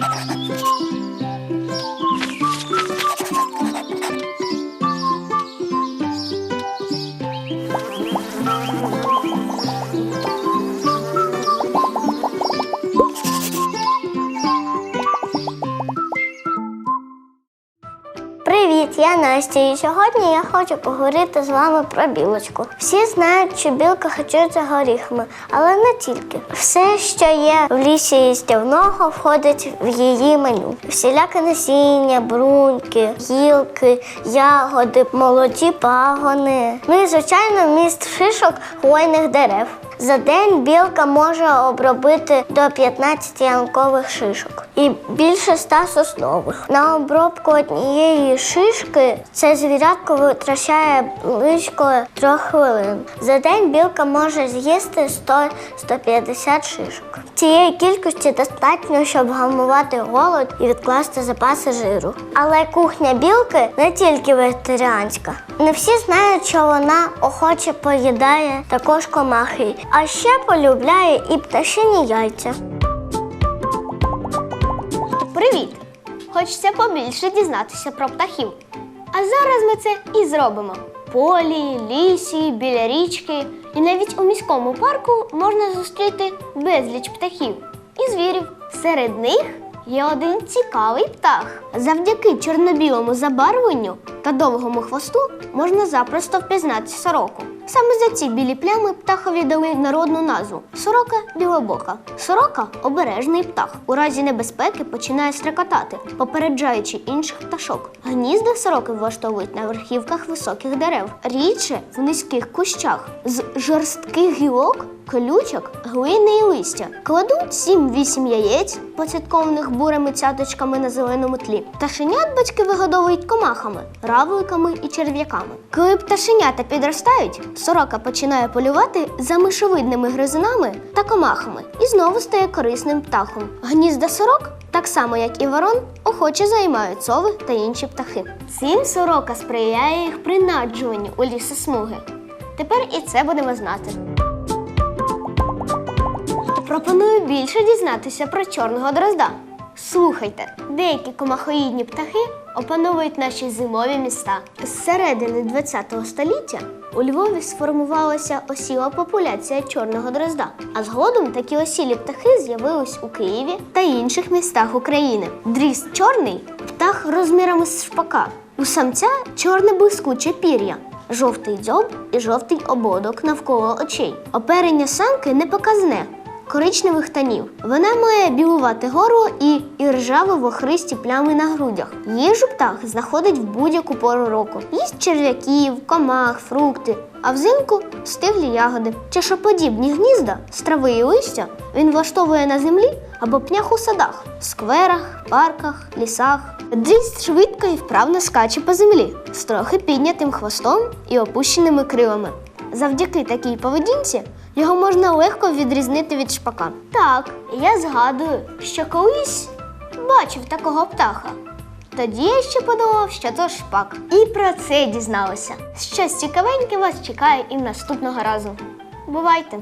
Thank you. Я Настя, і сьогодні я хочу поговорити з вами про білочку. Всі знають, що білка харчується горіхами, але не тільки. Все, що є в лісі їстівного, входить в її меню. Всіляке насіння, бруньки, гілки, ягоди, молоді пагони. Ну і звичайно, міст шишок хвойних дерев. За день білка може обробити до 15 янкових шишок і більше ста соснових. На обробку однієї шишки це звірятко витрачає близько трьох хвилин. За день білка може з'їсти 100-150 шишок. Цієї кількості достатньо, щоб гамувати голод і відкласти запаси жиру. Але кухня білки не тільки вегетаріанська. Не всі знають, що вона охоче поїдає також комахи, а ще полюбляє і пташині яйця. Привіт! Хочеться побільше дізнатися про птахів. А зараз ми це і зробимо. Полі, лісі, біля річки. І навіть у міському парку можна зустріти безліч птахів і звірів. Серед них є один цікавий птах. Завдяки чорно-білому забарвленню та довгому хвосту можна запросто впізнати сороку. Саме за ці білі плями птахові дали народну назву сорока білобока. Сорока обережний птах. У разі небезпеки починає стрекотати, попереджаючи інших пташок. Гнізда сороки влаштовують на верхівках високих дерев, рідше в низьких кущах, з жорстких гілок, колючок, глини і листя. Кладуть 7-8 яєць, поцяткованих бурими цяточками на зеленому тлі. Пташенят батьки вигодовують комахами, равликами і черв'яками. Коли пташенята підростають, сорока починає полювати за мишовидними гризунами та комахами і знову стає корисним птахом. Гнізда сорок, так само як і ворон, охоче займають сови та інші птахи. Цим сорока сприяє їх принаджуванню у лісосмуги. Тепер і це будемо знати. Пропоную більше дізнатися про чорного дрозда. Слухайте, деякі комахоїдні птахи опановують наші зимові міста. З середини ХХ століття у Львові сформувалася осіла популяція чорного дрозда. А згодом такі осілі птахи з'явились у Києві та інших містах України. Дрізд чорний птах розмірами з шпака. У самця чорне блискуче пір'я, жовтий дзьоб і жовтий ободок навколо очей. Оперення самки не показне. Коричневих танів. Вона має білувати горло і іржаво вохристі плями на грудях. Їжу птах знаходить в будь-яку пору року. Їсть черв'яків, комах, фрукти, а взимку стиглі ягоди. Чашоподібні гнізда з трави і листя він влаштовує на землі або пнях у садах, скверах, парках, лісах. Дрізд швидко і вправно скаче по землі з трохи піднятим хвостом і опущеними крилами. Завдяки такій поведінці його можна легко відрізнити від шпака. Так, я згадую, що колись бачив такого птаха. Тоді я ще подумав, що то шпак. І про це дізналася. Щось цікавеньке вас чекає і наступного разу. Бувайте!